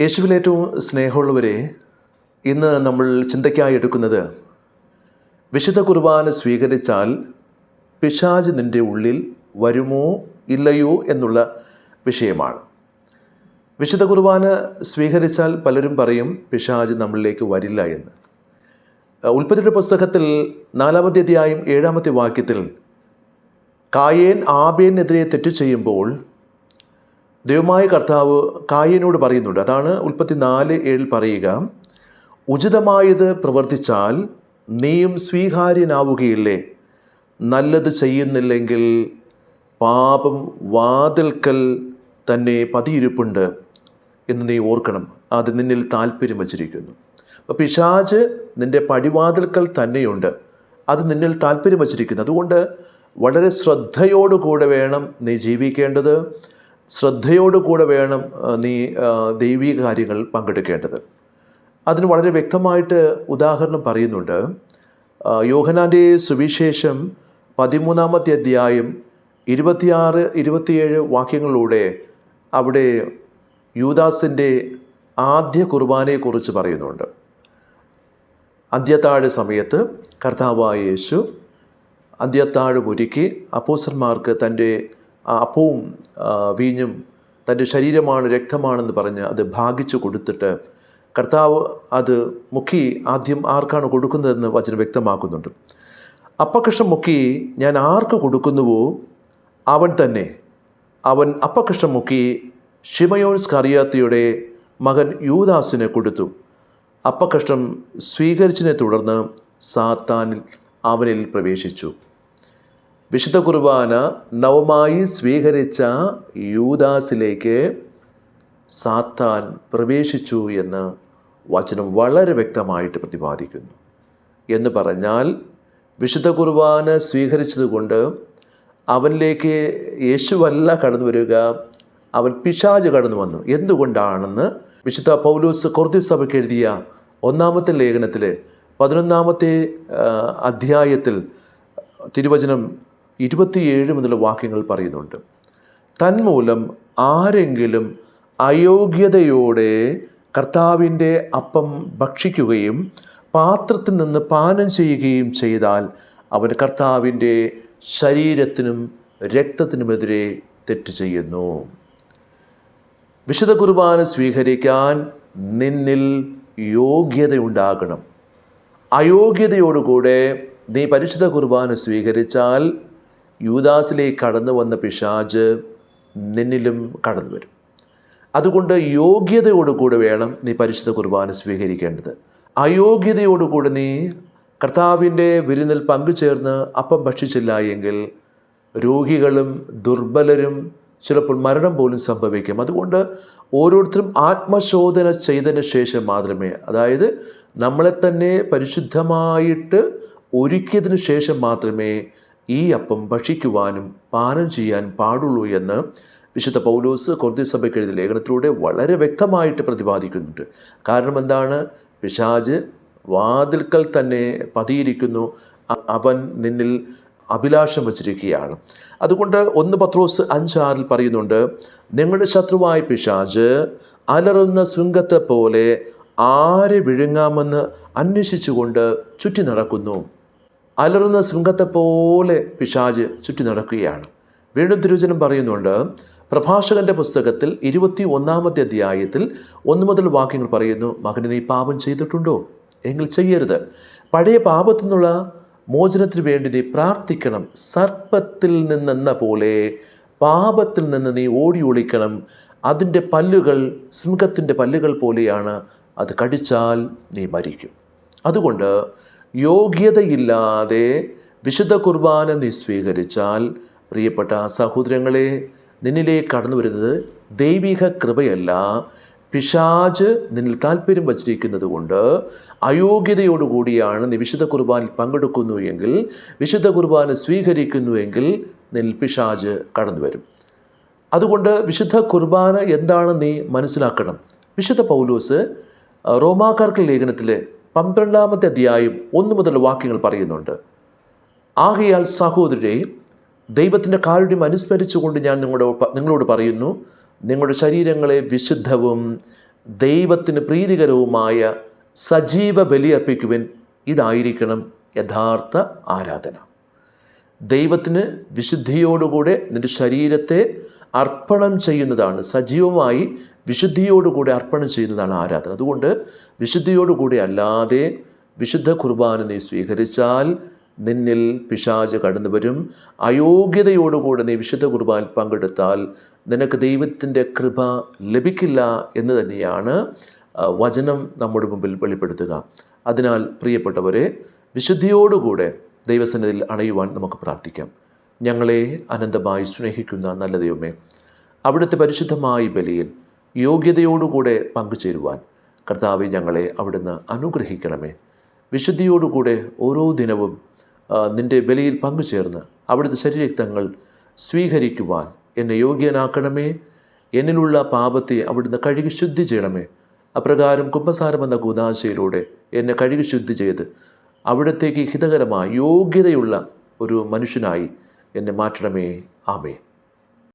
യേശുവിൽ ഏറ്റവും സ്നേഹമുള്ളവരെ ഇന്ന് നമ്മൾ ചിന്തയ്ക്കായി എടുക്കുന്നത് വിശുദ്ധ കുർബാന സ്വീകരിച്ചാൽ പിശാജ് നിന്റെ ഉള്ളിൽ വരുമോ ഇല്ലയോ എന്നുള്ള വിഷയമാണ്. വിശുദ്ധ കുർബാന സ്വീകരിച്ചാൽ പലരും പറയും പിശാജ് നമ്മളിലേക്ക് വരില്ല എന്ന്. ഉൽപ്പത്തിയുടെ പുസ്തകത്തിൽ നാലാമത്തെ അധ്യായം ഏഴാമത്തെ വാക്യത്തിൽ കായേൻ ആബേനെതിരെ തെറ്റു ചെയ്യുമ്പോൾ ദൈവമായ കർത്താവ് കായനോട് പറയുന്നുണ്ട്. അതാണ് ഉൽപ്പത്തി നാല് ഏഴിൽ പറയുക ഉചിതമായത് പ്രവർത്തിച്ചാൽ നീയും സ്വീകാര്യനാവുകയില്ലേ? നല്ലത് ചെയ്യുന്നില്ലെങ്കിൽ പാപം വാതിൽക്കൽ തന്നെ പതിയിരിപ്പുണ്ട് എന്ന് നീ ഓർക്കണം. അത് നിന്നിൽ താല്പര്യം വച്ചിരിക്കുന്നു. അപ്പോൾ പിശാജ് നിന്റെ പടിവാതിൽക്കൽ തന്നെയുണ്ട്. അത് നിന്നിൽ താല്പര്യം വച്ചിരിക്കുന്നു. അതുകൊണ്ട് വളരെ ശ്രദ്ധയോടുകൂടെ വേണം നീ ജീവിക്കേണ്ടത്. ശ്രദ്ധയോടുകൂടെ വേണം നീ ദൈവീക കാര്യങ്ങൾ പങ്കെടുക്കേണ്ടത്. അതിന് വളരെ വ്യക്തമായിട്ട് ഉദാഹരണം പറയുന്നുണ്ട്. യോഹനാന്റെ സുവിശേഷം പതിമൂന്നാമത്തെ അധ്യായം ഇരുപത്തിയാറ് ഇരുപത്തിയേഴ് വാക്യങ്ങളിലൂടെ അവിടെ യൂദാസിന്റെ ആദ്യ കുർബാനയെക്കുറിച്ച് പറയുന്നുണ്ട്. അന്ത്യത്താഴ് സമയത്ത് കർത്താവായ യേശു അന്ത്യത്താഴ് ഒരുക്കി അപ്പോസന്മാർക്ക് തന്റെ അപ്പവും വീഞ്ഞും തന്റെ ശരീരമാണ് രക്തമാണെന്ന് പറഞ്ഞ് അത് ഭാഗിച്ചു കൊടുത്തിട്ട് കർത്താവ് അത് മുക്കി ആദ്യം ആർക്കാണ് കൊടുക്കുന്നതെന്ന് വചനം വ്യക്തമാക്കുന്നുണ്ട്. അപ്പകഷ്ണം മുക്കി ഞാൻ ആർക്ക് കൊടുക്കുന്നുവോ അവൻ തന്നെ. അവൻ അപ്പകഷ്ണം മുക്കി ഷിമയോൻ സ്കറിയാത്തിയുടെ മകൻ യൂദാസിനെ കൊടുത്തു. അപ്പകഷ്ണം സ്വീകരിച്ചതിനെ തുടർന്ന് സാത്താനിൽ അവനിൽ പ്രവേശിച്ചു. വിശുദ്ധ കുർബാന നവമായി സ്വീകരിച്ച യൂദാസിലേക്ക് സാത്താൻ പ്രവേശിച്ചു എന്ന് വചനം വളരെ വ്യക്തമായിട്ട് പ്രതിപാദിക്കുന്നു. എന്ന് പറഞ്ഞാൽ വിശുദ്ധ കുർബാന സ്വീകരിച്ചതുകൊണ്ട് അവനിലേക്ക് യേശുവല്ല കടന്നു വരിക അവൻ പിശാജ് കടന്നു വന്നു. എന്തുകൊണ്ടാണെന്ന് വിശുദ്ധ പൗലൂസ് കൊർത്തി സഭയ്ക്ക് എഴുതിയ ഒന്നാമത്തെ ലേഖനത്തിൽ പതിനൊന്നാമത്തെ അധ്യായത്തിൽ തിരുവചനം ഇരുപത്തിയേഴ് മുതൽ വാക്യങ്ങൾ പറയുന്നുണ്ട്. തന്മൂലം ആരെങ്കിലും അയോഗ്യതയോടെ കർത്താവിന്റെ അപ്പം ഭക്ഷിക്കുകയും പാത്രത്തിൽ നിന്ന് പാനം ചെയ്യുകയും ചെയ്താൽ അവൻ കർത്താവിന്റെ ശരീരത്തിനും രക്തത്തിനുമെതിരെ തെറ്റ് ചെയ്യുന്നു. വിശുദ്ധ കുർബാന സ്വീകരിക്കാൻ നിന്നിൽ യോഗ്യതയുണ്ടാകണം. അയോഗ്യതയോടുകൂടെ നീ പരിശുദ്ധ കുർബാന സ്വീകരിച്ചാൽ യൂദാസിലേക്ക് കടന്നു വന്ന പിശാജ് നിന്നിലും കടന്നു വരും. അതുകൊണ്ട് യോഗ്യതയോടുകൂടെ വേണം നീ പരിശുദ്ധ കുർബാന സ്വീകരിക്കേണ്ടത്. അയോഗ്യതയോടുകൂടി നീ കർത്താവിന്റെ വിരുന്നിൽ പങ്കുചേർന്ന് അപ്പം ഭക്ഷിച്ചില്ല എങ്കിൽ രോഗികളും ദുർബലരും ചിലപ്പോൾ മരണം പോലും സംഭവിക്കും. അതുകൊണ്ട് ഓരോരുത്തരും ആത്മശോധന ചെയ്തതിന് ശേഷം മാത്രമേ അതായത് നമ്മളെ തന്നെ പരിശുദ്ധമായിട്ട് ഒരുക്കിയതിന് ശേഷം മാത്രമേ ഈ അപ്പം ഭക്ഷിക്കുവാനും പാനം ചെയ്യാൻ പാടുള്ളൂ എന്ന് വിശുദ്ധ പൗലോസ് കൊർത്തി സഭയ്ക്ക് എഴുതിയ ലേഖനത്തിലൂടെ വളരെ വ്യക്തമായിട്ട് പ്രതിപാദിക്കുന്നുണ്ട്. കാരണം എന്താണ്? പിശാജ് വാതിൽക്കൽ തന്നെ പതിയിരിക്കുന്നു. അവൻ നിന്നിൽ അഭിലാഷം വച്ചിരിക്കുകയാണ്. അതുകൊണ്ട് ഒന്ന് പത്രോസ് അഞ്ചാറിൽ പറയുന്നുണ്ട് നിങ്ങളുടെ ശത്രുവായ പിശാജ് അലറുന്ന ശൃംഗത്തെ പോലെ ആരെ വിഴുങ്ങാമെന്ന് അന്വേഷിച്ചുകൊണ്ട് ചുറ്റി നടക്കുന്നു. അലറുന്ന ശൃംഗത്തെ പോലെ പിശാജ് ചുറ്റി നടക്കുകയാണ്. വീണ്ടും തിരുവചനം പറയുന്നുണ്ട് പ്രഭാഷകന്റെ പുസ്തകത്തിൽ ഇരുപത്തി ഒന്നാമത്തെ അധ്യായത്തിൽ ഒന്ന് മുതൽ വാക്യങ്ങൾ പറയുന്നു മകന് നീ പാപം ചെയ്തിട്ടുണ്ടോ? എങ്കിൽ ചെയ്യരുത്. പഴയ പാപത്തിൽ നിന്നുള്ള മോചനത്തിന് വേണ്ടി നീ പ്രാർത്ഥിക്കണം. സർപ്പത്തിൽ നിന്നെന്ന പോലെ പാപത്തിൽ നിന്ന് നീ ഓടി ഒളിക്കണം. അതിന്റെ പല്ലുകൾ സിംഹത്തിന്റെ പല്ലുകൾ പോലെയാണ്. അത് കടിച്ചാൽ നീ മരിക്കും. അതുകൊണ്ട് യോഗ്യതയില്ലാതെ വിശുദ്ധ കുർബാന നീ സ്വീകരിച്ചാൽ പ്രിയപ്പെട്ട സഹോദരങ്ങളെ നിന്നിലേക്ക് കടന്നു വരുന്നത് ദൈവിക കൃപയല്ല. പിശാജ് നിന്നിൽ താല്പര്യം വച്ചിരിക്കുന്നത് കൊണ്ട് അയോഗ്യതയോടുകൂടിയാണ് നീ വിശുദ്ധ കുർബാനിൽ പങ്കെടുക്കുന്നു എങ്കിൽ വിശുദ്ധ കുർബാന സ്വീകരിക്കുന്നു എങ്കിൽ നിന്നിൽ പിശാജ് കടന്നു വരും. അതുകൊണ്ട് വിശുദ്ധ കുർബാന എന്താണ് നീ മനസ്സിലാക്കണം. വിശുദ്ധ പൗലോസ് റോമാക്കാർക്ക് ലേഖനത്തിലെ പന്ത്രണ്ടാമത്തെ അധ്യായം ഒന്ന് മുതൽ വാക്യങ്ങൾ പറയുന്നുണ്ട്. ആകയാൽ സഹോദരരെ ദൈവത്തിന്റെ കാരുണ്യം അനുസ്മരിച്ചുകൊണ്ട് ഞാൻ നിങ്ങളുടെ നിങ്ങളോട് പറയുന്നു നിങ്ങളുടെ ശരീരങ്ങളെ വിശുദ്ധവും ദൈവത്തിന് പ്രീതികരവുമായ സജീവ ബലിയർപ്പിക്കുവിൻ. ഇതായിരിക്കണം യഥാർത്ഥ ആരാധന. ദൈവത്തിന് വിശുദ്ധിയോടുകൂടെ നിന്റെ ശരീരത്തെ അർപ്പണം ചെയ്യുന്നതാണ്. സജീവമായി വിശുദ്ധിയോടുകൂടി അർപ്പണം ചെയ്യുന്നതാണ് ആരാധന. അതുകൊണ്ട് വിശുദ്ധിയോടുകൂടി അല്ലാതെ വിശുദ്ധ കുർബാന നീ സ്വീകരിച്ചാൽ നിന്നിൽ പിശാജ് കടന്നു വരും. അയോഗ്യതയോടുകൂടി നീ വിശുദ്ധ കുർബാൻ പങ്കെടുത്താൽ നിനക്ക് ദൈവത്തിന്റെ കൃപ ലഭിക്കില്ല എന്ന് തന്നെയാണ് വചനം നമ്മുടെ മുമ്പിൽ വെളിപ്പെടുത്തുക. അതിനാൽ പ്രിയപ്പെട്ടവരെ വിശുദ്ധിയോടുകൂടെ ദൈവസന്നിധിയിൽ അണയുവാൻ നമുക്ക് പ്രാർത്ഥിക്കാം. ഞങ്ങളെ അനന്തമായി സ്നേഹിക്കുന്ന നല്ല ദൈവമേ അവിടുത്തെ പരിശുദ്ധമായ ബലിയിൽ യോഗ്യതയോടുകൂടെ പങ്കുചേരുവാൻ കർത്താവെ ഞങ്ങളെ അവിടുന്ന് അനുഗ്രഹിക്കണമേ. വിശുദ്ധിയോടുകൂടെ ഓരോ ദിനവും നിന്റെ ബലിയിൽ പങ്കുചേർന്ന് അവിടുത്തെ ശരീരക്തങ്ങൾ സ്വീകരിക്കുവാൻ എന്നെ യോഗ്യനാക്കണമേ. എന്നിലുള്ള പാപത്തെ അവിടുന്ന് കഴുകി ശുദ്ധി ചെയ്യണമേ. അപ്രകാരം കുംഭസാരം എന്ന എന്നെ കഴുകി ശുദ്ധി ചെയ്ത് അവിടത്തേക്ക് ഹിതകരമായ യോഗ്യതയുള്ള ഒരു മനുഷ്യനായി എന്നെ മാറ്റണമേ. ആമേ